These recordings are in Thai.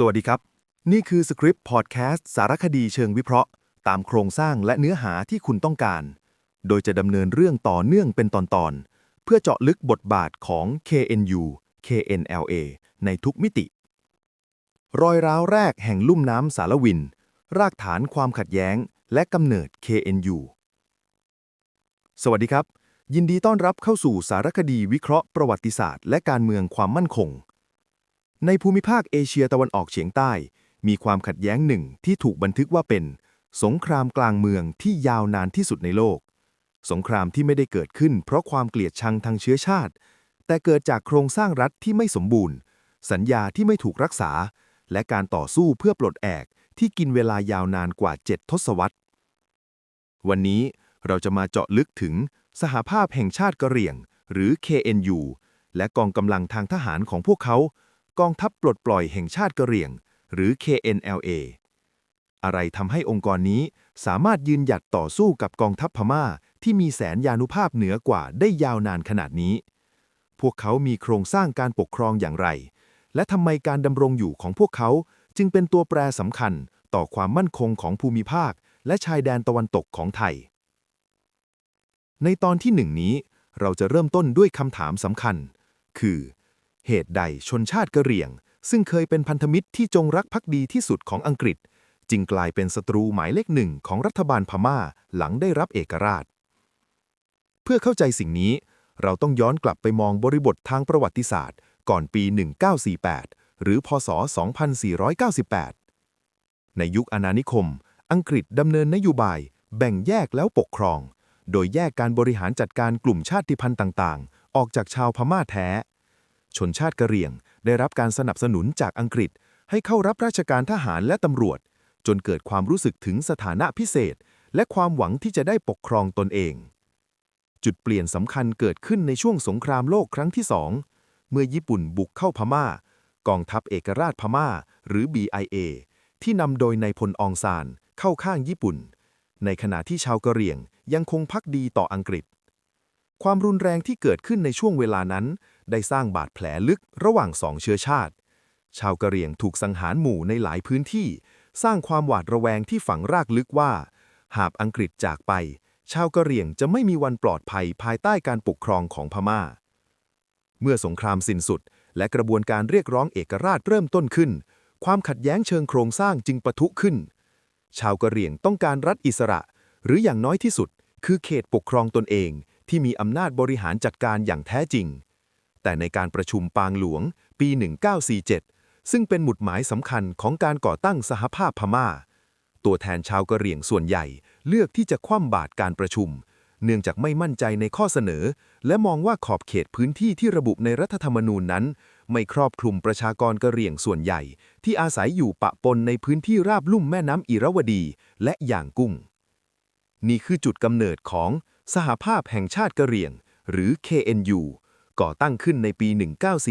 สวัสดีครับ นี่คือสคริปต์พอดแคสต์สารคดีเชิงวิเคราะห์ ตามโครงสร้างและเนื้อหาที่คุณต้องการ โดยจะดำเนินเรื่องต่อเนื่องเป็นตอนๆ เพื่อเจาะลึกบทบาทของ KNU KNLA ในทุกมิติ รอยร้าวแรกแห่งลุ่มน้ำสารวิน รากฐานความขัดแย้ง และกำเนิด KNU สวัสดีครับ ยินดีต้อนรับเข้าสู่สารคดีวิเคราะห์ประวัติศาสตร์ และการเมืองความมั่นคง ในภูมิภาคเอเชียตะวันออกเฉียงใต้ มีความขัดแย้งหนึ่งที่ถูกบันทึกว่าเป็น สงครามกลางเมืองที่ยาวนานที่สุดในโลก สงครามที่ไม่ได้เกิดขึ้น เพราะความเกลียดชังทางเชื้อชาติ แต่เกิดจากโครงสร้างรัฐที่ไม่สมบูรณ์ สัญญาที่ไม่ถูกรักษา และการต่อสู้เพื่อปลดแอกที่กินเวลายาวนานกว่า 7 ทศวรรษ วันนี้เราจะมาเจาะลึกถึงสหภาพแห่งชาติกะเหรี่ยง หรือ KNU และกองกำลังทางทหารของพวกเขา กองทัพปลดปล่อยแห่งชาติกะเหรี่ยง หรือ KNLA อะไรทำให้องค์กรนี้สามารถยืนหยัดต่อสู้กับกองทัพพม่าที่มีแสนยานุภาพเหนือกว่าได้ยาวนานขนาดนี้ พวกเขามีโครงสร้างการปกครองอย่างไร และทำไมการดำรงอยู่ของพวกเขาจึงเป็นตัวแปรสำคัญต่อความมั่นคงของภูมิภาค และชายแดนตะวันตกของไทย ในตอนที่หนึ่งนี้ เราจะเริ่มต้นด้วยคำถามสำคัญ คือ เหตุใดชนชาติกะเหรี่ยง ซึ่งเคยเป็นพันธมิตรที่จงรักภักดีที่สุดของอังกฤษ จึงกลายเป็นศัตรูหมายเลขหนึ่งของรัฐบาลพม่าหลังได้รับเอกราช เพื่อเข้าใจสิ่งนี้ เราต้องย้อนกลับไปมองบริบททางประวัติศาสตร์ ก่อนปี 1948 หรือพศ 2498 ในยุคอาณานิคม อังกฤษดำเนินนโยบาย แบ่งแยกแล้วปกครอง โดยแยกการบริหารจัดการกลุ่มชาติพันธุ์ต่าง ๆ ออกจากชาวพม่าแท้ ชนชาติกะเหรี่ยง ได้รับการสนับสนุนจากอังกฤษ ให้เข้ารับราชการทหารและตำรวจ จนเกิดความรู้สึกถึงสถานะพิเศษ และความหวังที่จะได้ปกครองตนเอง จุดเปลี่ยนสำคัญเกิดขึ้นในช่วงสงครามโลกครั้งที่สองเมื่อญี่ปุ่นบุกเข้าพม่า กองทัพเอกราชพม่า หรือ BIA ที่นำโดยนายพลอองซานเข้าข้างญี่ปุ่น ในขณะที่ชาวกะเหรี่ยงยังคงพักดีต่ออังกฤษ ความรุนแรงที่เกิดขึ้นในช่วงเวลานั้น ได้สร้างบาดแผลลึกระหว่างสองเชื้อชาติ ชาวกะเหรี่ยงถูกสังหารหมู่ในหลายพื้นที่ สร้างความหวาดระแวงที่ฝังรากลึกว่า หากอังกฤษจากไป ชาวกะเหรี่ยงจะไม่มีวันปลอดภัยภายใต้การปกครองของพม่า เมื่อสงครามสิ้นสุด และกระบวนการเรียกร้องเอกราชเริ่มต้นขึ้น ความขัดแย้งเชิงโครงสร้างจึงปะทุขึ้น ชาวกะเหรี่ยงต้องการรัฐอิสระ หรืออย่างน้อยที่สุด คือเขตปกครองตนเองที่มีอำนาจบริหารจัดการอย่างแท้จริง แต่ในการประชุมปางหลวง ปี 1947 ซึ่งเป็นหมุดหมายสำคัญของการก่อตั้งสหภาพพม่า ตัวแทนชาวกะเหรี่ยงส่วนใหญ่เลือกที่จะคว่ำบาตรการประชุม เนื่องจากไม่มั่นใจในข้อเสนอ และมองว่าขอบเขตพื้นที่ที่ระบุในรัฐธรรมนูญนั้น ไม่ครอบคลุมประชากรกะเหรี่ยงส่วนใหญ่ ที่อาศัยอยู่ปะปนในพื้นที่ราบลุ่มแม่น้ำอิระวดี และอย่างกุ้ง นี่คือจุดกำเนิดของสหภาพแห่งชาติกะเหรี่ยง หรือ KNU ก่อตั้งขึ้นในปี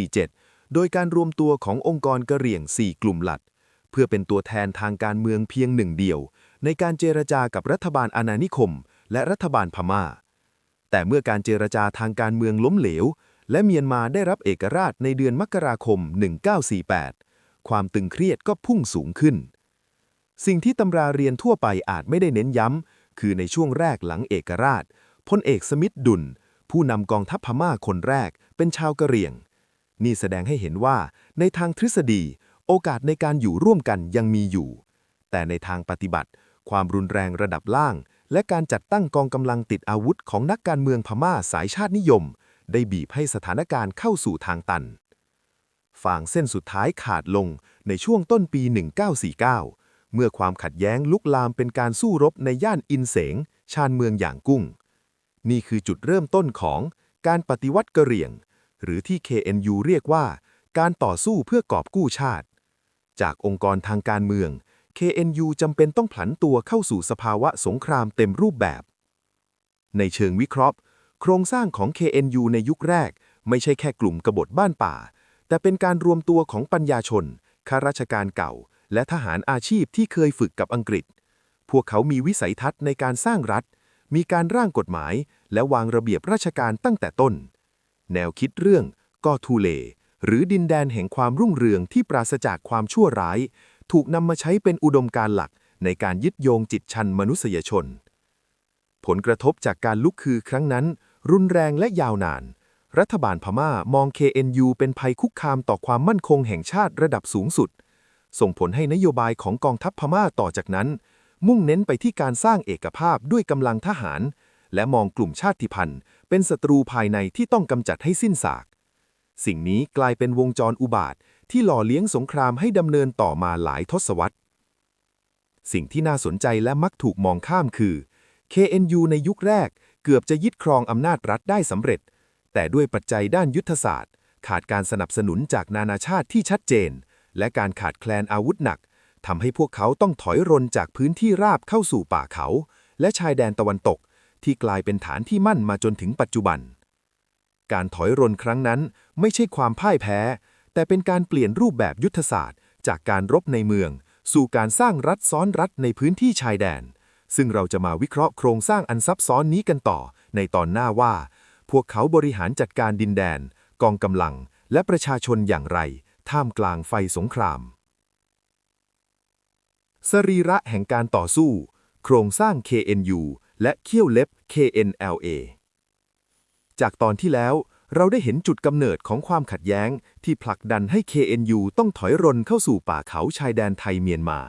1947 โดยการรวมตัวขององค์กรกระเหรี่ยง 4 กลุ่มหลัก เพื่อเป็นตัวแทนทางการเมืองเพียงหนึ่งเดียว ในการเจรจากับรัฐบาลอาณานิคม และรัฐบาลพม่า แต่เมื่อการเจรจาทางการเมืองล้มเหลว และเมียนมาได้รับเอกราชในเดือนมกราคม 1948 ความตึงเครียดก็พุ่งสูงขึ้น สิ่งที่ตำราเรียนทั่วไปอาจไม่ได้เน้นย้ำคือในช่วงแรกหลังเอกราชพลเอกสมิทธดุล ผู้นำกองทัพพม่าคนแรกเป็นชาวกะเหรี่ยง นี่แสดงให้เห็นว่าในทางทฤษฎี โอกาสในการอยู่ร่วมกันยังมีอยู่ แต่ในทางปฏิบัติ ความรุนแรงระดับล่าง และการจัดตั้งกองกำลังติดอาวุธของนักการเมืองพม่าสายชาตินิยม ได้บีบให้สถานการณ์เข้าสู่ทางตันฟางเส้นสุดท้ายขาดลงในช่วงต้นปี 1949 เมื่อความขัดแย้งลุกลามเป็นการสู้รบในย่านอินเสง ชานเมืองอย่างกุ้ง นี่คือจุดเริ่มต้นของการปฏิวัติกะเหรี่ยง หรือที่ KNU เรียกว่า การต่อสู้เพื่อกอบกู้ชาติ จากองค์กรทางการเมือง KNU จำเป็นต้องผันตัวเข้าสู่สภาวะสงครามเต็มรูปแบบ ในเชิงวิเคราะห์ โครงสร้างของ KNU ในยุคแรก ไม่ใช่แค่กลุ่มกบฏบ้านป่า แต่เป็นการรวมตัวของปัญญาชนข้าราชการเก่า และทหารอาชีพที่เคยฝึกกับอังกฤษ พวกเขามีวิสัยทัศน์ในการสร้างรัฐ มีการร่างกฎหมาย และวางระเบียบราชการตั้งแต่ต้น แนวคิดเรื่องกอทูเล หรือดินแดนแห่งความรุ่งเรืองที่ปราศจากความชั่วร้าย ถูกนำมาใช้เป็นอุดมการณ์หลักในการยึดโยงจิตชันมนุษยชน ผลกระทบจากการลุกคือครั้งนั้น รุนแรงและยาวนาน รัฐบาลพม่ามอง KNU เป็นภัยคุกคามต่อความมั่นคงแห่งชาติระดับสูงสุด ส่งผลให้นโยบายของกองทัพพม่าต่อจากนั้น มุ่งเน้นไปที่การสร้างเอกภาพด้วยกำลังทหาร และมองกลุ่มชาติพันธุ์ เป็นศัตรูภายในที่ต้องกำจัดให้สิ้นซาก สิ่งนี้กลายเป็นวงจรอุบาทที่หล่อเลี้ยงสงครามให้ดำเนินต่อมาหลายทศวรรษ สิ่งที่น่าสนใจและมักถูกมองข้ามคือ KNU ในยุคแรกเกือบจะยึดครองอำนาจรัฐได้สำเร็จ แต่ด้วยปัจจัยด้านยุทธศาสตร์ ขาดการสนับสนุนจากนานาชาติที่ชัดเจน และการขาดแคลนอาวุธหนัก ทำให้พวกเขาต้องถอยรนจากพื้นที่ราบเข้าสู่ป่าเขา และชายแดนตะวันตก ที่กลายเป็นฐานที่มั่นมาจนถึงปัจจุบัน การถอยรนครั้งนั้นไม่ใช่ความพ่ายแพ้ แต่เป็นการเปลี่ยนรูปแบบยุทธศาสตร์ จากการรบในเมือง สู่การสร้างรัฐซ้อนรัฐในพื้นที่ชายแดน ซึ่งเราจะมาวิเคราะห์โครงสร้างอันซับซ้อนนี้กันต่อ ในตอนหน้าว่า พวกเขาบริหารจัดการดินแดน กองกำลัง และประชาชนอย่างไร ท่ามกลางไฟสงคราม สรีระแห่งการต่อสู้ โครงสร้าง KNU และเขี้ยวเล็บ KNLA จากตอนที่แล้ว เราได้เห็นจุดกำเนิดของความขัดแย้ง ที่ผลักดันให้ KNU ต้องถอยรนเข้าสู่ป่าเขาชายแดนไทยเมียนมา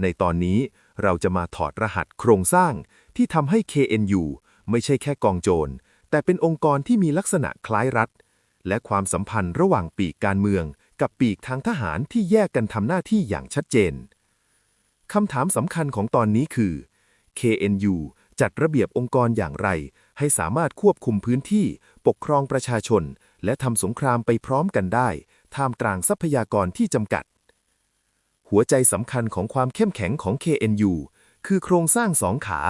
ในตอนนี้เราจะมาถอดรหัสโครงสร้างที่ทำให้ KNU ไม่ใช่แค่กองโจร แต่เป็นองค์กรที่มีลักษณะคล้ายรัฐ และความสัมพันธ์ระหว่างปีกการเมือง กับปีกทางทหารที่แยกกันทำหน้าที่อย่างชัดเจน คำถามสำคัญของตอนนี้คือ KNU จัดระเบียบองค์กรอย่างไร ให้สามารถควบคุมพื้นที่ ปกครองประชาชน และทำสงครามไปพร้อมกันได้ ท่ามกลางทรัพยากรที่จำกัด หัวใจสำคัญของความเข้มแข็งของ KNU คือโครงสร้างสองขา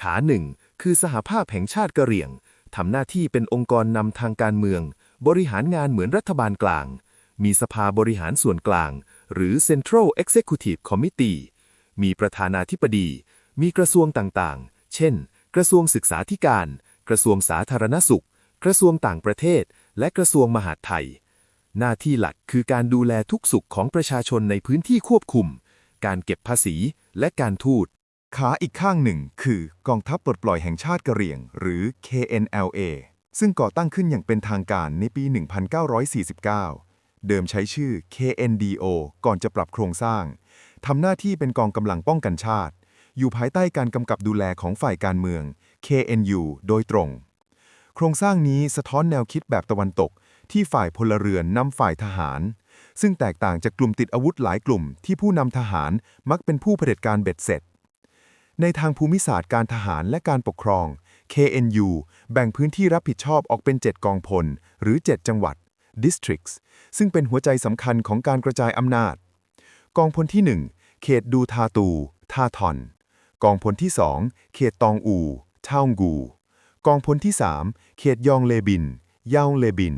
ขาหนึ่งคือสหภาพแห่งชาติกะเหรี่ยงทำหน้าที่เป็นองค์กรนำทางการเมือง บริหารงานเหมือนรัฐบาลกลาง มีสภาบริหารส่วนกลาง หรือ Central Executive Committee มีประธานาธิบดี มีกระทรวงต่างๆ เช่น กระทรวงศึกษาธิการ กระทรวงสาธารณสุข กระทรวงต่างประเทศ และกระทรวงมหาดไทย หน้าที่หลักคือการดูแลทุกสุขของประชาชนในพื้นที่ควบคุม การเก็บภาษีและการทูต ขาอีกข้างหนึ่ง คือกองทัพปลดปล่อยแห่งชาติกะเหรี่ยง หรือ KNLA ซึ่งก่อตั้งขึ้นอย่างเป็นทางการในปี 1949 เดิมใช้ชื่อ KNDO ก่อนจะปรับโครงสร้าง ทำหน้าที่เป็นกองกำลังป้องกันชาติ อยู่ภายใต้การกำกับดูแลของฝ่ายการเมือง KNU โดยตรง โครงสร้างนี้สะท้อนแนวคิดแบบตะวันตก ที่ฝ่ายพลเรือนนำฝ่ายทหาร ซึ่งแตกต่างจากกลุ่มติดอาวุธหลายกลุ่ม ที่ผู้นำทหารมักเป็นผู้เผด็จการเบ็ดเสร็จ ในทางภูมิศาสตร์การทหารและการปกครอง KNU แบ่งพื้นที่รับผิดชอบออกเป็น 7 กองพล หรือ 7 จังหวัด districts ซึ่งเป็นหัวใจสำคัญของการกระจายอำนาจ กองพลที่1 เขตดูทาตูทาทอน กองพลที่ 2 เขตตองอู ท่างกู กองพลที่ 3 เขตยองเลบินยาวเลบิน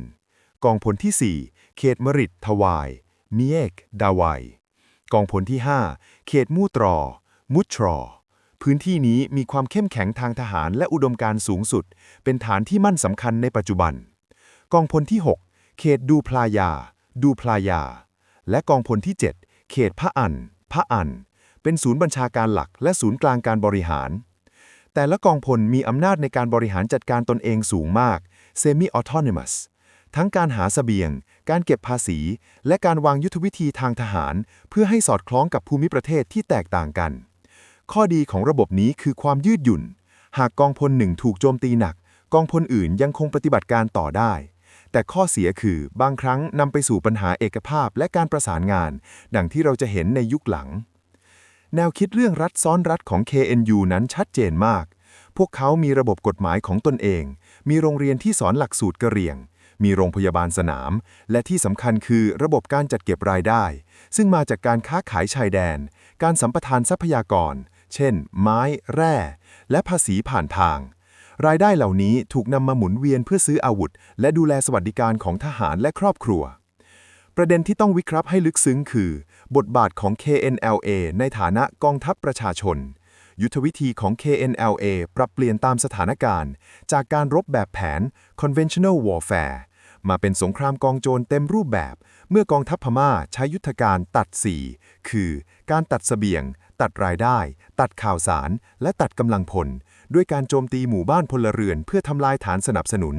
กองพลที่ 4 เขตมริดทวายมีเอกดาวาย กองพลที่ 5 เขตมูตรอ มุตรอ พื้นที่นี้มีความเข้มแข็งทางทหารและอุดมการณ์สูงสุด เป็นฐานที่มั่นสำคัญในปัจจุบัน กองพลที่ 6 เขตดูพลายา ดูพลายา และกองพลที่ 7 เขตพระอัน พระอันเป็นศูนย์บัญชาการหลักและศูนย์กลางการบริหาร แต่ละกองพลมีอำนาจในการบริหารจัดการตนเองสูงมาก semi autonomous ทั้งการหาสเสบียง การเก็บภาษี และการวางยุทธวิธีทางทหาร เพื่อให้สอดคล้องกับภูมิประเทศที่แตกต่างกัน ข้อดีของระบบนี้คือความยืดหยุ่น หากกองพลหนึ่งถูกโจมตีหนัก กองพลอื่นยังคงปฏิบัติการต่อได้ แต่ข้อเสียคือบางครั้งนำไปสู่ปัญหาเอกภาพและการประสานงาน ดังที่เราจะเห็นในยุคหลัง แนวคิดเรื่องรัฐซ้อนรัฐของ KNU นั้นชัดเจนมาก พวกเขามีระบบกฎหมายของตนเอง มีโรงเรียนที่สอนหลักสูตรกระเรียง มีโรงพยาบาลสนาม และที่สำคัญคือระบบการจัดเก็บรายได้ ซึ่งมาจากการค้าขายชายแดน การสัมปทานทรัพยากร เช่น ไม้ แร่ และภาษีผ่านทาง รายได้เหล่านี้ถูกนำมาหมุนเวียนเพื่อซื้ออาวุธ และดูแลสวัสดิการของทหารและครอบครัว ประเด็นที่ต้องวิเคราะห์ให้ลึกซึ้งคือ บทบาทของ KNLA ในฐานะกองทัพประชาชน ยุทธวิธีของ KNLA ปรับเปลี่ยนตามสถานการณ์ จากการรบแบบแผน conventional warfare มาเป็นสงครามกองโจรเต็มรูปแบบ เมื่อกองทัพพม่าใช้ยุทธการตัด4คือ การตัดเสบียง ตัดรายได้ ตัดข่าวสาร และตัดกำลังพล ด้วยการโจมตีหมู่บ้านพลเรือนเพื่อทำลายฐานสนับสนุน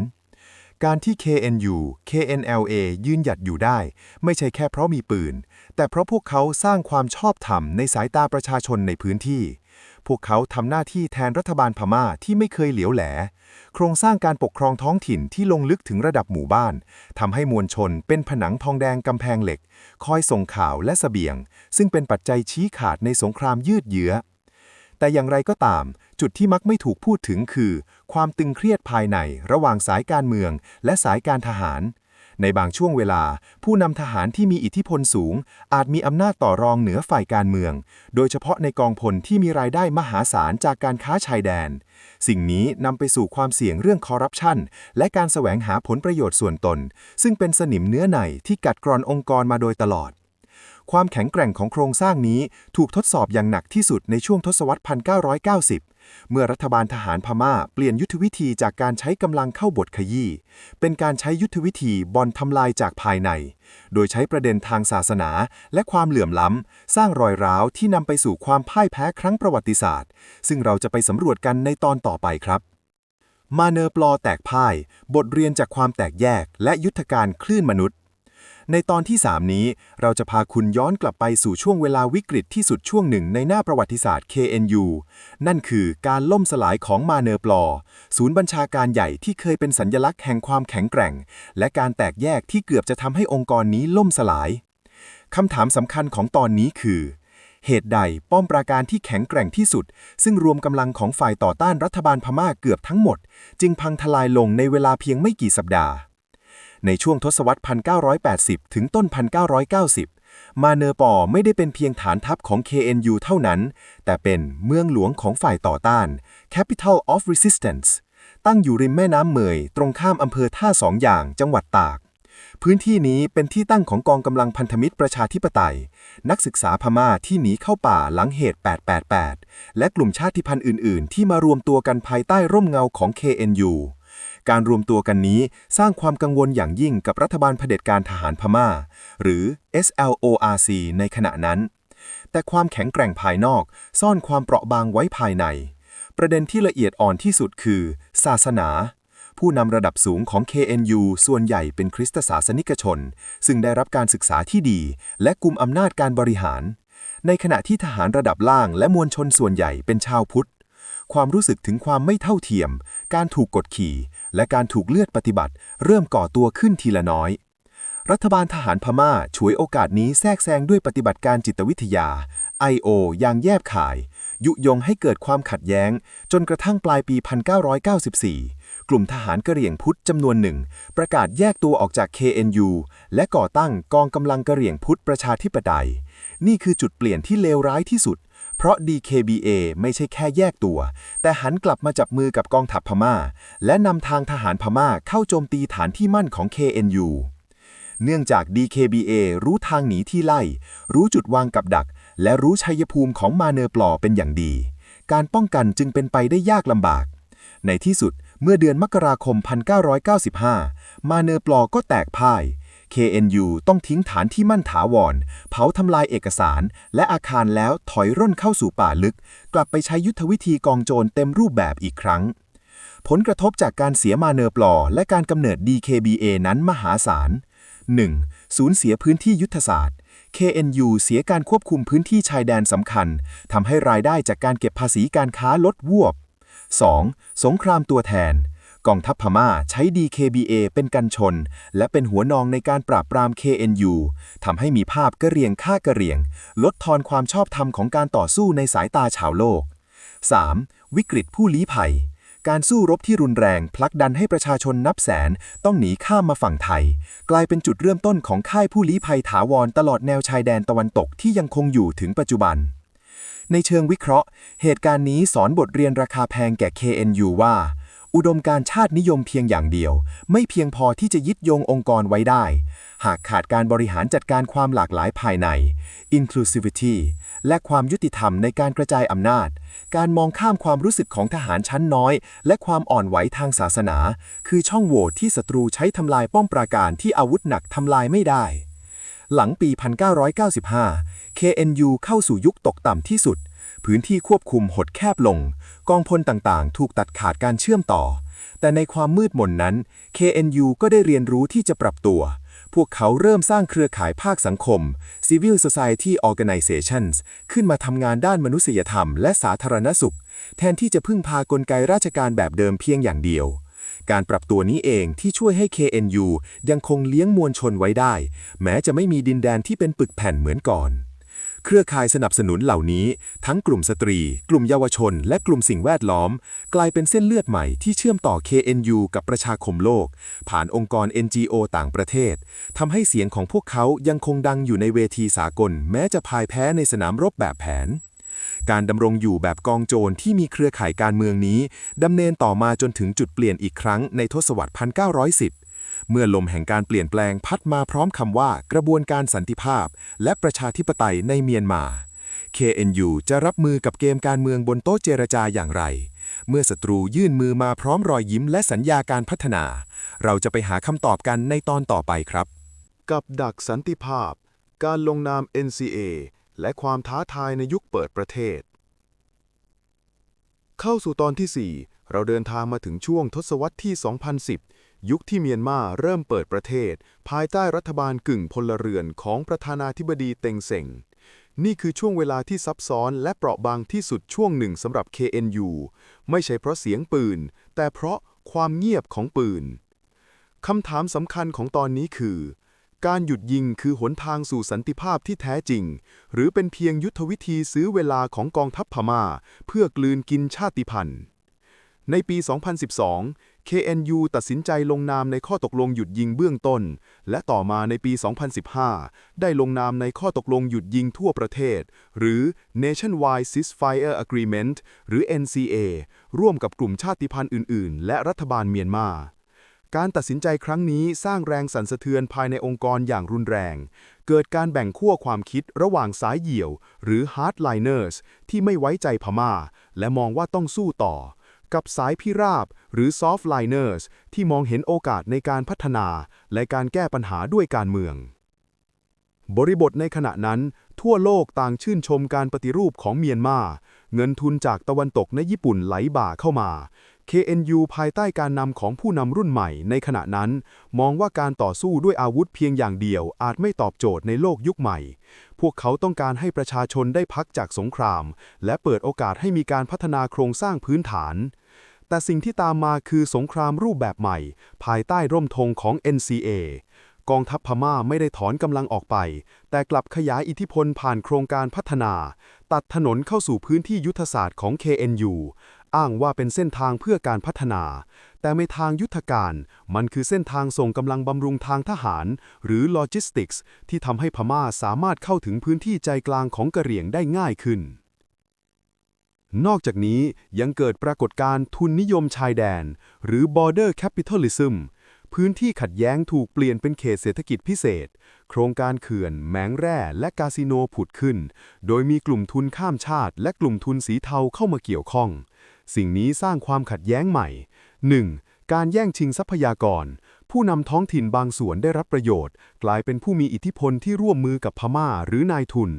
การที่ KNU KNLA ยืนหยัดอยู่ได้ ไม่ใช่แค่เพราะมีปืน แต่เพราะพวกเขาสร้างความชอบธรรมในสายตาประชาชนในพื้นที่ พวกเขาทำหน้าที่แทนรัฐบาลพม่าที่ไม่เคยเหลียวแหล โครงสร้างการปกครองท้องถิ่นที่ลงลึกถึงระดับหมู่บ้านทำให้มวลชนเป็นผนังทองแดงกำแพงเหล็ก คอยส่งข่าวและเสบียง ซึ่งเป็นปัจจัยชี้ขาดในสงครามยืดเยื้อ แต่อย่างไรก็ตาม จุดที่มักไม่ถูกพูดถึงคือ ความตึงเครียดภายในระหว่างสายการเมืองและสายการทหาร ในบางช่วงเวลา ผู้นำทหารที่มีอิทธิพลสูง อาจมีอำนาจต่อรองเหนือฝ่ายการเมือง โดยเฉพาะในกองพลที่มีรายได้มหาศาลจากการค้าชายแดน สิ่งนี้นำไปสู่ความเสี่ยงเรื่องคอร์รัปชันและการแสวงหาผลประโยชน์ส่วนตน ซึ่งเป็นสนิมเนื้อในที่กัดกร่อนองค์กรมาโดยตลอด ความแข็งแกร่งของโครงสร้างนี้ถูกทดสอบอย่างหนักที่สุดในช่วงทศวรรษ 1990 เมื่อรัฐบาลทหารพม่าเปลี่ยนยุทธวิธีจากการใช้กำลังเข้าบทขยี้ เป็นการใช้ยุทธวิธีบอลทำลายจากภายใน โดยใช้ประเด็นทางศาสนา และความเหลื่อมล้ำ สร้างรอยร้าวที่นำไปสู่ความพ่ายแพ้ครั้งประวัติศาสตร์ ซึ่งเราจะไปสำรวจกันในตอนต่อไปครับมาเนอร์ปลอแตกพ่าย บทเรียนจากความแตกแยกและยุทธการคลื่นมนุษย์ ในตอนที่ 3 นี้ เราจะพาคุณย้อนกลับไปสู่ช่วงเวลาวิกฤตที่สุดช่วงหนึ่งในหน้าประวัติศาสตร์ KNU นั่นคือการล่มสลายของมาเนอร์ปลอ ศูนย์บัญชาการใหญ่ที่เคยเป็นสัญลักษณ์แห่งความแข็งแกร่ง และการแตกแยกที่เกือบจะทำให้องค์กรนี้ล่มสลายคำถามสำคัญของตอนนี้คือ เหตุใดป้อมปราการที่แข็งแกร่งที่สุด ซึ่งรวมกำลังของฝ่ายต่อต้านรัฐบาลพม่าเกือบทั้งหมด จึงพังทลายลงในเวลาเพียงไม่กี่สัปดาห์ ในช่วงทศวรรษ 1980 ถึงต้น 1990 มาเนอร์ปอไม่ได้เป็นเพียงฐานทัพของ KNU เท่านั้น แต่เป็นเมืองหลวงของฝ่ายต่อต้าน Capital of Resistance ตั้งอยู่ริมแม่น้ำเมย ตรงข้ามอำเภอท่าสองอย่างจังหวัดตาก พื้นที่นี้เป็นที่ตั้งของกองกำลังพันธมิตรประชาธิปไตย นักศึกษาพม่าที่หนีเข้าป่าหลังเหตุ 888 และกลุ่มชาติพันธุ์อื่น ๆ ที่มารวมตัวกันภายใต้ร่มเงาของ KNU การรวมตัวกันนี้สร้างความกังวลอย่างยิ่งกับรัฐบาลเผด็จการทหารพม่า หรือ SLORC ในขณะนั้น แต่ความแข็งแกร่งภายนอก ซ่อนความเปราะบางไว้ภายใน ประเด็นที่ละเอียดอ่อนที่สุดคือ ศาสนา ผู้นำระดับสูงของ KNU ส่วนใหญ่เป็นคริสตศาสนิกชน ซึ่งได้รับการศึกษาที่ดี และกุมอำนาจการบริหาร ในขณะที่ทหารระดับล่างและมวลชนส่วนใหญ่เป็นชาวพุทธ ความรู้สึกถึงความไม่เท่าเทียม การถูกกดขี่ และการถูกเลือดปฏิบัติ เริ่มก่อตัวขึ้นทีละน้อย รัฐบาลทหารพม่าฉวยโอกาสนี้แทรกแซงด้วยปฏิบัติการจิตวิทยา I.O. อย่างแยบขาย ยุยงให้เกิดความขัดแย้ง จนกระทั่งปลายปี 1994 กลุ่มทหารกะเหรี่ยงพุทธจำนวนหนึ่ง ประกาศแยกตัวออกจาก KNU และก่อตั้งกองกำลังกะเหรี่ยงพุทธประชาธิปไตย นี่คือจุดเปลี่ยนที่เลวร้ายที่สุด เพราะ DKBA ไม่ใช่แค่แยกตัว แต่หันกลับมาจับมือกับกองทัพพม่า และนำทางทหารพม่าเข้าโจมตีฐานที่มั่นของ KNU เนื่องจาก DKBA รู้ทางหนีที่ไล่ รู้จุดวางกับดัก และรู้ชัยภูมิของมาเนอร์ปลอเป็นอย่างดี การป้องกันจึงเป็นไปได้ยากลำบาก ในที่สุดเมื่อเดือนมกราคม 1995 มาเนอร์ปลอก็แตกพ่าย KNU ต้องทิ้งฐานที่มั่นถาวร เผาทำลายเอกสาร และอาคารแล้วถอยร่นเข้าสู่ป่าลึก กลับไปใช้ยุทธวิธีกองโจรเต็มรูปแบบอีกครั้ง ผลกระทบจากการเสียมาเนอร์ปลอ และการกำเนิด DKBA นั้นมหาศาล 1. สูญเสียพื้นที่ยุทธศาสตร์ KNU เสียการควบคุมพื้นที่ชายแดนสำคัญทำให้รายได้จากการเก็บภาษีการค้าลดวบ 2. สงครามตัวแทน กองทัพพม่าใช้ DKBA เป็นกันชน และเป็นหัวนองในการปราบปราม KNU ทำให้มีภาพกระเรียงฆ่ากระเรียง ลดทอนความชอบธรรมของการต่อสู้ในสายตาชาวโลก 3. วิกฤตผู้ลี้ภัย การสู้รบที่รุนแรงผลักดันให้ประชาชนนับแสน ต้องหนีข้ามมาฝั่งไทย กลายเป็นจุดเริ่มต้นของค่ายผู้ลี้ภัยถาวรตลอดแนวชายแดนตะวันตกที่ยังคงอยู่ถึงปัจจุบันในเชิงวิเคราะห์ เหตุการณ์นี้สอนบทเรียนราคาแพงแก่ KNU ว่า อุดมการชาตินิยมเพียงอย่างเดียว ไม่เพียงพอที่จะยึดโยงองค์กรไว้ได้ หากขาดการบริหารจัดการความหลากหลายภายใน inclusivity และความยุติธรรมในการกระจายอำนาจ การมองข้ามความรู้สึกของทหารชั้นน้อย และความอ่อนไหวทางศาสนา คือช่องโหว่ที่ศัตรูใช้ทำลายป้อมปราการที่อาวุธหนักทำลายไม่ได้ หลังปี 1995 KNU เข้าสู่ยุคตกต่ำที่สุด พื้นที่ควบคุมหดแคบลง กองพลต่างๆ ถูกตัดขาดการเชื่อมต่อ แต่ในความมืดมนนั้น KNU ก็ได้เรียนรู้ที่จะปรับตัว พวกเขาเริ่มสร้างเครือข่ายภาคสังคม Civil Society Organizations ขึ้นมาทำงานด้านมนุษยธรรมและสาธารณสุข แทนที่จะพึ่งพากลไกราชการแบบเดิมเพียงอย่างเดียวการปรับตัวนี้เองที่ช่วยให้ KNU ยังคงเลี้ยงมวลชนไว้ได้ แม้จะไม่มีดินแดนที่เป็นปึกแผ่นเหมือนก่อน เครือข่ายสนับสนุนเหล่านี้ ทั้งกลุ่มสตรี กลุ่มเยาวชน และกลุ่มสิ่งแวดล้อม กลายเป็นเส้นเลือดใหม่ที่เชื่อมต่อ KNU กับประชาคมโลก ผ่านองค์กร NGO ต่างประเทศทำให้เสียงของพวกเขายังคงดังอยู่ในเวทีสากล แม้จะพ่ายแพ้ในสนามรบแบบแผน การดำรงอยู่แบบกองโจรที่มีเครือข่ายการเมืองนี้ดำเนินต่อมาจนถึงจุดเปลี่ยนอีกครั้งในทศวรรษ 1910 เมื่อลมแห่งการเปลี่ยนแปลงพัดมาพร้อมคำว่ากระบวนการสันติภาพ และประชาธิปไตยในเมียนมา KNU จะรับมือกับเกมการเมืองบนโต๊ะเจรจาอย่างไร เมื่อศัตรูยื่นมือมาพร้อมรอยยิ้มและสัญญาการพัฒนา เราจะไปหาคำตอบกันในตอนต่อไปครับ กับดักสันติภาพ การลงนาม NCA และความท้าทายในยุคเปิดประเทศ เข้าสู่ตอนที่ 4 เราเดินทางมาถึงช่วงทศวรรษที่ 2010 ยุคที่เมียนมาเริ่มเปิดประเทศ ภายใต้รัฐบาลกึ่งพลเรือนของประธานาธิบดีเต็งเซ็งนี่คือช่วงเวลาที่ซับซ้อนและเปราะบางที่สุดช่วงหนึ่งสำหรับ KNU ไม่ใช่เพราะเสียงปืน แต่เพราะความเงียบของปืนคำถามสำคัญของตอนนี้คือ การหยุดยิงคือหนทางสู่สันติภาพที่แท้จริง หรือเป็นเพียงยุทธวิธีซื้อเวลาของกองทัพพม่า เพื่อกลืนกินชาติพันธุ์ ในปี 2012 KNU ตัดสินใจลงนามในข้อตกลงหยุดยิงเบื้องต้น และต่อมาในปี 2015 ได้ลงนามในข้อตกลงหยุดยิงทั่วประเทศ หรือ Nationwide Ceasefire Agreement หรือ NCA ร่วมกับกลุ่มชาติพันธุ์อื่น ๆ และรัฐบาลเมียนมาการตัดสินใจครั้งนี้สร้างแรงสั่นสะเทือนภายในองค์กรอย่างรุนแรง เกิดการแบ่งขั้วความคิดระหว่างสายเหี่ยว หรือ hardliners ที่ไม่ไว้ใจพม่า และมองว่าต้องสู้ต่อ กับสายพิราบหรือ softliners ที่มองเห็นโอกาสในการพัฒนา และการแก้ปัญหาด้วยการเมือง บริบทในขณะนั้น ทั่วโลกต่างชื่นชมการปฏิรูปของเมียนมา เงินทุนจากตะวันตกในญี่ปุ่นไหลบ่าเข้ามา KNU ภายใต้การนำของผู้นำรุ่นใหม่ในขณะนั้น มองว่าการต่อสู้ด้วยอาวุธเพียงอย่างเดียวอาจไม่ตอบโจทย์ในโลกยุคใหม่ พวกเขาต้องการให้ประชาชนได้พักจากสงคราม และเปิดโอกาสให้มีการพัฒนาโครงสร้างพื้นฐาน แต่สิ่งที่ตามมาคือสงครามรูปแบบใหม่ ภายใต้ร่มธงของ NCA กองทัพพม่าไม่ได้ถอนกำลังออกไป แต่กลับขยายอิทธิพลผ่านโครงการพัฒนา ตัดถนนเข้าสู่พื้นที่ยุทธศาสตร์ของ KNU อ้างว่าเป็นเส้นทางเพื่อการพัฒนา แต่ในทางยุทธการ มันคือเส้นทางส่งกำลังบำรุงทางทหาร หรือโลจิสติกส์ที่ทำให้พม่าสามารถเข้าถึงพื้นที่ใจกลางของกะเหรี่ยงได้ง่ายขึ้น นอกจากนี้ยังเกิดปรากฏการณ์ทุนนิยมชายแดน หรือ border capitalism พื้นที่ขัดแย้งถูกเปลี่ยนเป็นเขตเศรษฐกิจพิเศษ โครงการเขื่อน แมงแร่และคาสิโนผุดขึ้น โดยมีกลุ่มทุนข้ามชาติ และกลุ่มทุนสีเทาเข้ามาเกี่ยวข้อง สิ่งนี้สร้างความขัดแย้งใหม่ 1. การแย่งชิงทรัพยากร ผู้นำท้องถิ่นบางส่วนได้รับประโยชน์ กลายเป็นผู้มีอิทธิพลที่ร่วมมือกับพม่าหรือนายทุน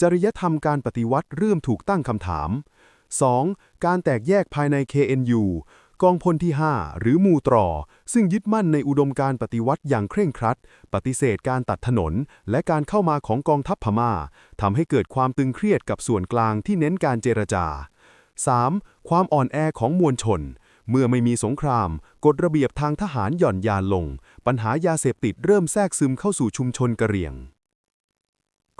จริยธรรมการปฏิวัติเริ่มถูกตั้งคำถาม 2. การแตกแยกภายใน KNU กองพลที่ 5 หรือมูตรอ ซึ่งยึดมั่นในอุดมการปฏิวัติอย่างเคร่งครัด ปฏิเสธการตัดถนน และการเข้ามาของกองทัพพม่าทำให้เกิดความตึงเครียดกับส่วนกลางที่เน้นการเจรจา 3. ความอ่อนแอของมวลชน เมื่อไม่มีสงคราม กฎระเบียบทางทหารหย่อนยานลง ปัญหายาเสพติดเริ่มแทรกซึมเข้าสู่ชุมชนกะเหรี่ยง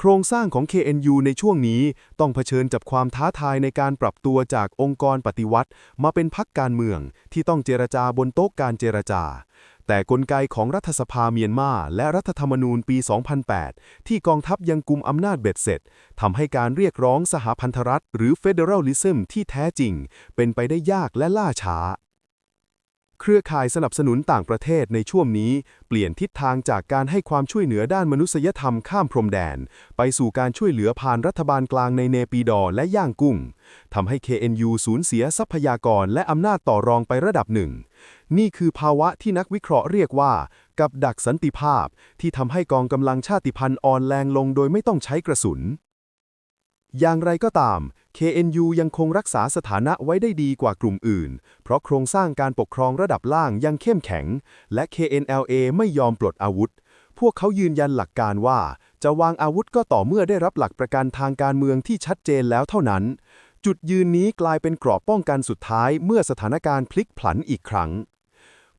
โครงสร้างของ KNU ในช่วงนี้ต้องเผชิญกับความท้าทายในการปรับตัวจากองค์กรปฏิวัติ มาเป็นพักการเมืองที่ต้องเจรจาบนโต๊ะการเจรจา แต่กลไกของรัฐสภาเมียนมาและรัฐธรรมนูญปี 2008 ที่กองทัพยังกุมอำนาจเบ็ดเสร็จทำให้การเรียกร้องสหพันธรัฐ หรือ Federalism ที่แท้จริง เป็นไปได้ยากและล่าช้า เครือข่ายสนับสนุนต่างประเทศในช่วงนี้ เปลี่ยนทิศทางจากการให้ความช่วยเหลือด้านมนุษยธรรมข้ามพรมแดน ไปสู่การช่วยเหลือผ่านรัฐบาลกลางในเนปีดอและย่างกุ้งทำให้ KNU สูญเสียทรัพยากรและอำนาจต่อรองไประดับหนึ่ง นี่คือภาวะที่นักวิเคราะห์เรียกว่า กับดักสันติภาพ ที่ทำให้กองกำลังชาติพันธุ์อ่อนแรงลงโดยไม่ต้องใช้กระสุนอย่างไรก็ตาม KNU ยังคงรักษาสถานะไว้ได้ดีกว่ากลุ่มอื่น เพราะโครงสร้างการปกครองระดับล่างยังเข้มแข็ง และ KNLA ไม่ยอมปลดอาวุธ พวกเขายืนยันหลักการว่า จะวางอาวุธก็ต่อเมื่อได้รับหลักประกันทางการเมืองที่ชัดเจนแล้วเท่านั้น จุดยืนนี้กลายเป็นกรอบป้องกันสุดท้ายเมื่อสถานการณ์พลิกผันอีกครั้ง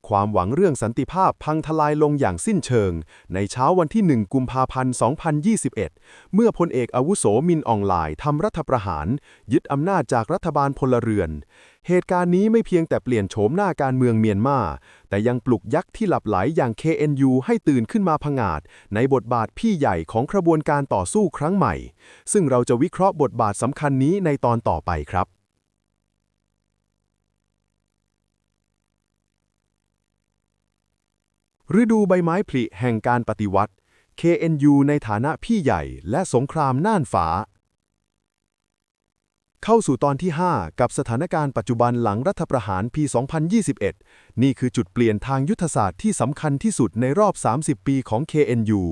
ความหวังเรื่องสันติภาพพังทลายลงอย่างสิ้นเชิง ในเช้าวันที่ 1 กุมภาพันธ์ 2021 เมื่อพลเอกอาวุโสมินอองไลน์ทำรัฐประหาร ยึดอำนาจจากรัฐบาลพลเรือน เหตุการณ์นี้ไม่เพียงแต่เปลี่ยนโฉมหน้าการเมืองเมียนมา แต่ยังปลุกยักษ์ที่หลับไหลอย่าง KNU ให้ตื่นขึ้นมาผงาด ในบทบาทพี่ใหญ่ของกระบวนการต่อสู้ครั้งใหม่ ซึ่งเราจะวิเคราะห์บทบาทสำคัญนี้ในตอนต่อไปครับ ฤดูใบไม้ผลิแห่งการปฏิวัติ KNU ในฐานะพี่ใหญ่และสงครามน่านฟ้า เข้าสู่ตอนที่ 5 กับสถานการณ์ปัจจุบันหลังรัฐประหารปี 2021 นี่คือจุดเปลี่ยนทางยุทธศาสตร์ที่สำคัญที่สุดในรอบ 30 ปีของ KNU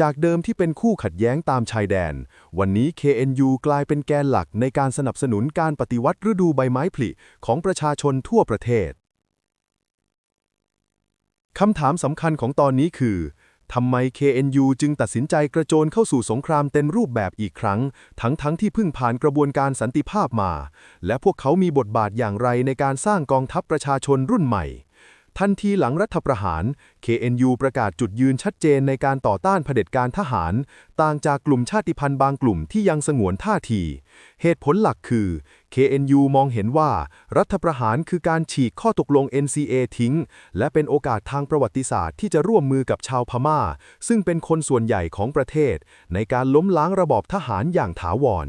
จากเดิมที่เป็นคู่ขัดแย้งตามชายแดน วันนี้ KNU กลายเป็นแกนหลักในการสนับสนุนการปฏิวัติฤดูใบไม้ผลิของประชาชนทั่วประเทศ คำถามสำคัญของตอนนี้คือทำไม KNU จึงตัดสินใจกระโจนเข้าสู่สงครามเต็มรูปแบบอีกครั้ง ทั้งๆทที่เพิ่งผ่านกระบวนการสันติภาพมา และพวกเขามีบทบาทอย่างไรในการสร้างกองทัพประชาชนรุ่นใหม่ ทันทีหลังรัฐประหาร KNU ประกาศจุดยืนชัดเจนในการต่อต้านเผด็จการทหาร ต่างจากกลุ่มชาติพันธุ์บางกลุ่มที่ยังสงวนท่าที เหตุผลหลักคือ KNU มองเห็นว่า รัฐประหารคือการฉีกข้อตกลง NCA ทิ้ง และเป็นโอกาสทางประวัติศาสตร์ที่จะร่วมมือกับชาวพม่า ซึ่งเป็นคนส่วนใหญ่ของประเทศ ในการล้มล้างระบอบทหารอย่างถาวร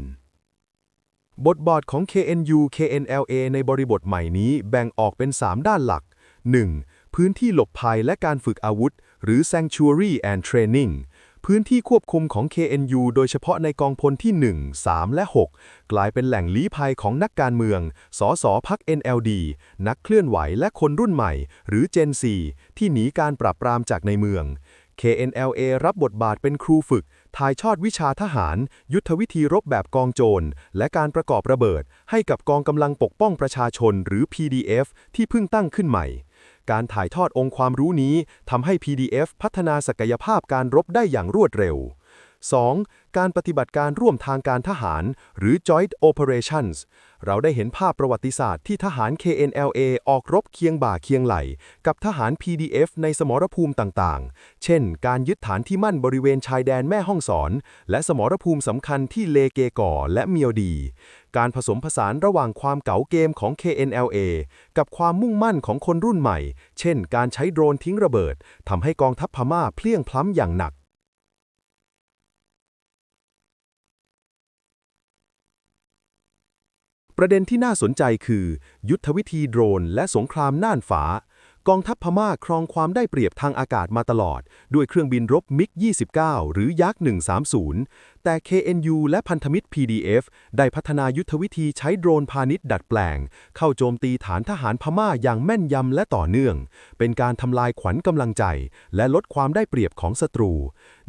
บทบาทของ KNU KNLA ในบริบทใหม่นี้แบ่งออกเป็น 3 ด้านหลัก 1. พื้นที่หลบภัยและการฝึกอาวุธ หรือ Sanctuary and Training พื้นที่ควบคุมของ KNU โดยเฉพาะในกองพลที่ 1 3 และ 6 กลายเป็นแหล่งลี้ภัยของนักการเมือง สสพัก NLD นักเคลื่อนไหวและคนรุ่นใหม่ หรือ Gen Z ที่หนีการปราบปรามจากในเมือง KNLA รับบทบาทเป็นครูฝึก ถ่ายทอดวิชาทหาร ยุทธวิธีรบแบบกองโจร และการประกอบระเบิด ให้กับกองกำลังปกป้องประชาชนหรือ PDF ที่เพิ่งตั้งขึ้นใหม่ การถ่ายทอดองค์ความรู้นี้ทำให้ PDF พัฒนาศักยภาพการรบได้อย่างรวดเร็ว 2. การปฏิบัติการร่วมทางการทหาร หรือ Joint Operations เราได้เห็นภาพประวัติศาสตร์ที่ทหาร KNLA ออกรบเคียงบ่าเคียงไหล กับทหาร PDF ในสมรภูมิต่างๆ เช่น การยึดฐานที่มั่นบริเวณชายแดนแม่ฮ่องสอน และสมรภูมิสำคัญที่เลเกก่อและเมียวดี การผสมผสานระหว่างความเก๋าเกมของ KNLA กับความมุ่งมั่นของคนรุ่นใหม่ เช่น การใช้โดรนทิ้งระเบิดทำให้กองทัพพม่าเพลี้ยงพล้ำอย่างหนัก ประเด็นที่น่าสนใจคือ ยุทธวิธีโดรนและสงครามน่านฟ้า กองทัพพม่าครองความได้เปรียบทางอากาศมาตลอด ด้วยเครื่องบินรบมิก 29 หรือยักษ์ 130 แต่ KNU และพันธมิตร PDF ได้พัฒนายุทธวิธีใช้โดรนพาณิชย์ดัดแปลง เข้าโจมตีฐานทหารพม่าอย่างแม่นยำและต่อเนื่อง เป็นการทำลายขวัญกำลังใจ และลดความได้เปรียบของศัตรู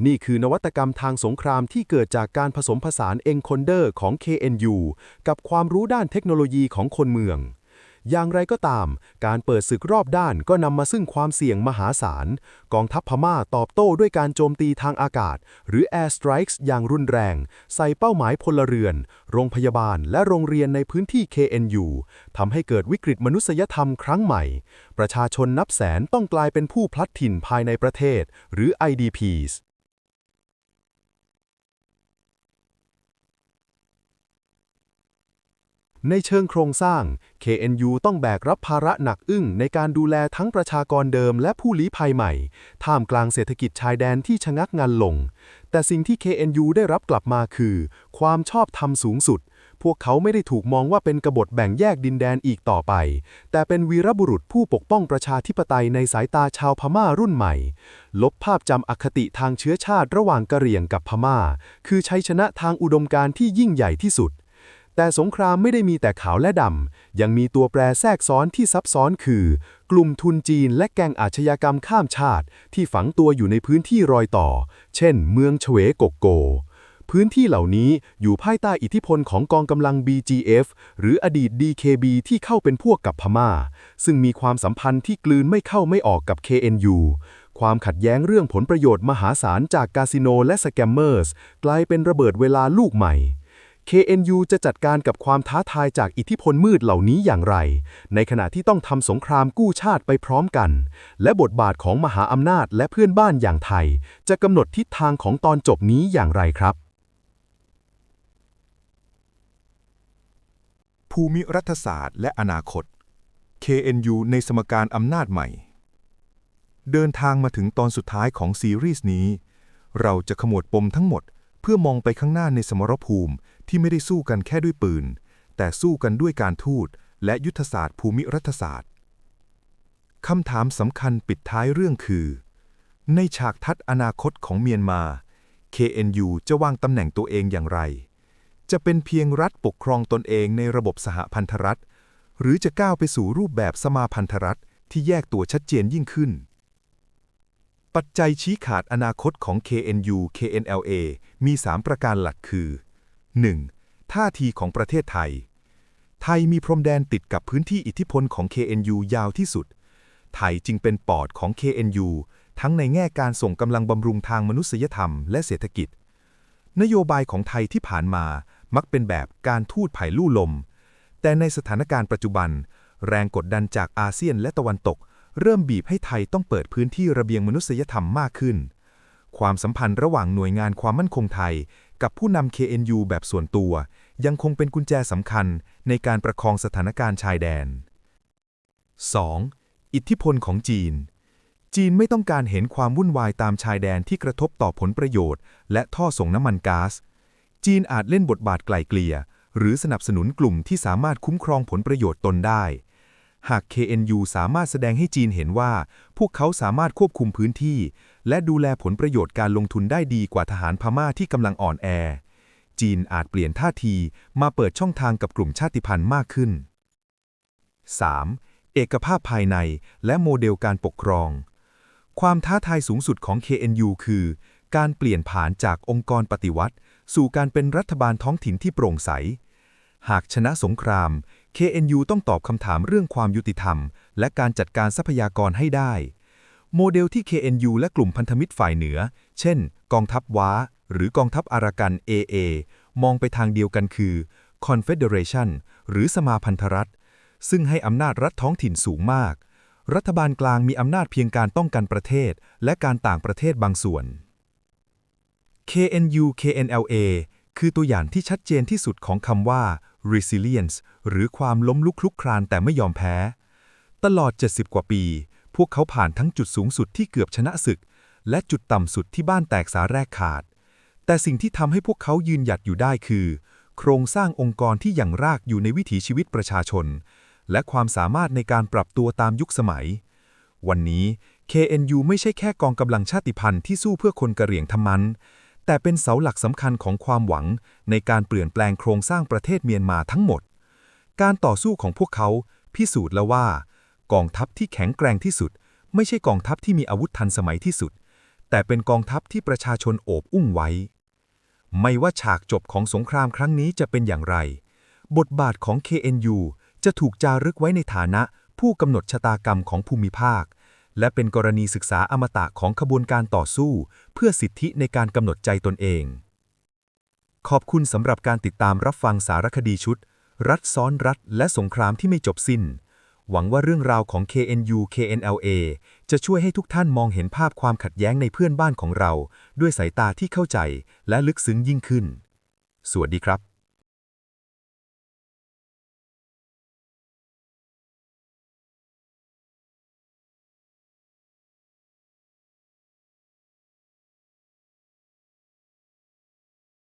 นี่คือนวัตกรรมทางสงครามที่เกิดจากการผสมผสานเอ็นคอนเดอร์ของ KNU กับความรู้ด้านเทคโนโลยีของคนเมือง อย่างไรก็ตาม การเปิดศึกรอบด้านก็นำมาซึ่งความเสี่ยงมหาศาล กองทัพพม่าตอบโต้ด้วยการโจมตีทางอากาศ หรือ Air Strikes อย่างรุนแรง ใส่เป้าหมายพลเรือน โรงพยาบาลและโรงเรียนในพื้นที่ KNU ทำให้เกิดวิกฤตมนุษยธรรมครั้งใหม่ ประชาชนนับแสนต้องกลายเป็นผู้พลัดถิ่นภายในประเทศ หรือ IDPs ในเชิงโครงสร้าง KNU ต้องแบกรับภาระหนักอึ้งในการดูแลทั้งประชากรเดิมและผู้ลี้ภัยใหม่ ท่ามกลางเศรษฐกิจชายแดนที่ชะงักงันลง แต่สิ่งที่ KNU ได้รับกลับมาคือ ความชอบธรรมสูงสุด พวกเขาไม่ได้ถูกมองว่าเป็นกบฏแบ่งแยกดินแดนอีกต่อไป แต่เป็นวีรบุรุษผู้ปกป้องประชาธิปไตยในสายตาชาวพม่ารุ่นใหม่ ลบภาพจำอคติทางเชื้อชาติระหว่างกะเหรี่ยงกับพม่า คือชัยชนะทางอุดมการณ์ที่ยิ่งใหญ่ที่สุด แต่สงครามไม่ได้มีแต่ขาวและดำ ยังมีตัวแปรแทรกซ้อนที่ซับซ้อนคือ กลุ่มทุนจีนและแกงอาชญากรรมข้ามชาติ ที่ฝังตัวอยู่ในพื้นที่รอยต่อ เช่น เมืองเฉวกกโก พื้นที่เหล่านี้อยู่ภายใต้อิทธิพลของกองกำลัง BGF หรืออดีต DKB ที่เข้าเป็นพวกกับพม่า ซึ่งมีความสัมพันธ์ที่กลืนไม่เข้าไม่ออกกับ KNU ความขัดแย้งเรื่องผลประโยชน์มหาศาลจากคาสิโนและสแกมเมอร์สกลายเป็นระเบิดเวลาลูกใหม่ KNU จะจัดการกับความท้าทายจากอิทธิพลมืดเหล่านี้อย่างไร ในขณะที่ต้องทำสงครามกู้ชาติไปพร้อมกัน และบทบาทของมหาอำนาจและเพื่อนบ้านอย่างไทย จะกำหนดทิศทางของตอนจบนี้อย่างไรครับ ภูมิรัฐศาสตร์และอนาคต KNU ในสมการอำนาจใหม่ เดินทางมาถึงตอนสุดท้ายของซีรีส์นี้ เราจะขมวดปมทั้งหมด เพื่อมองไปข้างหน้าในสมรภูมิ ที่ไม่ได้สู้กันแค่ด้วยปืน แต่สู้กันด้วยการทูตและยุทธศาสตร์ภูมิรัฐศาสตร์คำถามสำคัญปิดท้ายเรื่องคือ ในฉากทัดอนาคตของเมียนมา KNU จะวางตำแหน่งตัวเองอย่างไร จะเป็นเพียงรัฐปกครองตนเองในระบบสหพันธรัฐ หรือจะก้าวไปสู่รูปแบบสมาพันธรัฐที่แยกตัวชัดเจนยิ่งขึ้น ปัจจัยชี้ขาดอนาคตของ KNU KNLA มี 3 ประการหลักคือ 1. ท่าทีของประเทศไทย ไทยมีพรมแดนติดกับพื้นที่อิทธิพลของ KNU ยาวที่สุด ไทยจึงเป็นปอดของ KNU ทั้งในแง่การส่งกำลังบำรุงทางมนุษยธรรมและเศรษฐกิจ นโยบายของไทยที่ผ่านมามักเป็นแบบการทูตไผ่ลู่ลม แต่ในสถานการณ์ปัจจุบัน แรงกดดันจากอาเซียนและตะวันตก เริ่มบีบให้ไทยต้องเปิดพื้นที่ระเบียงมนุษยธรรมมากขึ้น ความสัมพันธ์ระหว่างหน่วยงานความมั่นคงไทย กับผู้นำ KNU แบบส่วนตัว ยังคงเป็นกุญแจสำคัญในการประคองสถานการณ์ชายแดน 2. อิทธิพลของจีน จีนไม่ต้องการเห็นความวุ่นวายตามชายแดนที่กระทบต่อผลประโยชน์ และท่อส่งน้ำมันก๊าซ จีนอาจเล่นบทบาทไกล่เกลี่ย หรือสนับสนุนกลุ่มที่สามารถคุ้มครองผลประโยชน์ตนได้ หาก KNU สามารถแสดงให้จีนเห็นว่า พวกเขาสามารถควบคุมพื้นที่ และดูแลผลประโยชน์การลงทุนได้ดีกว่าทหารพม่าที่กำลังอ่อนแอ จีนอาจเปลี่ยนท่าทีมาเปิดช่องทางกับกลุ่มชาติพันธุ์มากขึ้น 3. เอกภาพภายในและโมเดลการปกครอง ความท้าทายสูงสุดของ KNU คือ การเปลี่ยนผ่านจากองค์กรปฏิวัติ สู่การเป็นรัฐบาลท้องถิ่นที่โปร่งใส หากชนะสงคราม KNU ต้องตอบคำถามเรื่องความยุติธรรม และการจัดการทรัพยากรให้ได้ โมเดลที่ KNU และกลุ่มพันธมิตรฝ่ายเหนือ เช่น กองทัพว้า หรือกองทัพอารากัน AA มองไปทางเดียวกันคือ Confederation หรือสมาพันธรัฐ ซึ่งให้อำนาจรัฐท้องถิ่นสูงมาก รัฐบาลกลางมีอำนาจเพียงการป้องกันประเทศ และการต่างประเทศบางส่วน KNU KNLA คือตัวอย่างที่ชัดเจนที่สุดของคำว่า resilience หรือความล้มลุกคลุกคลานแต่ไม่ยอมแพ้ ตลอด 70 กว่าปี พวกเขาผ่านทั้งจุดสูงสุดที่เกือบชนะศึก และจุดต่ำสุดที่บ้านแตกสาแรกขาด แต่สิ่งที่ทำให้พวกเขายืนหยัดอยู่ได้คือ โครงสร้างองค์กรที่ยังรากอยู่ในวิถีชีวิตประชาชน และความสามารถในการปรับตัวตามยุคสมัย วันนี้ KNU ไม่ใช่แค่กองกำลังชาติพันธุ์ที่สู้เพื่อคนกะเหรี่ยงทำมัน แต่เป็นเสาหลักสำคัญของความหวังในการเปลี่ยนแปลงโครงสร้างประเทศเมียนมาทั้งหมด การต่อสู้ของพวกเขาพิสูจน์แล้วว่า กองทัพที่แข็งแกร่งที่สุด ไม่ใช่กองทัพที่มีอาวุธทันสมัยที่สุด แต่เป็นกองทัพที่ประชาชนโอบอุ้มไว้ ไม่ว่าฉากจบของสงครามครั้งนี้จะเป็นอย่างไร บทบาทของ KNU จะถูกจารึกไว้ในฐานะผู้กำหนดชะตากรรมของภูมิภาค และเป็นกรณีศึกษาอมตะของขบวนการต่อสู้ เพื่อสิทธิในการกำหนดใจตนเอง ขอบคุณสำหรับการติดตามรับฟังสารคดีชุด รัฐซ้อนรัฐและสงครามที่ไม่จบสิ้น หวังว่าเรื่องราวของ KNU KNLA จะช่วยให้ทุกท่านมองเห็นภาพความขัดแย้งในเพื่อนบ้านของเรา ด้วยสายตาที่เข้าใจและลึกซึ้งยิ่งขึ้น สวัสดีครับ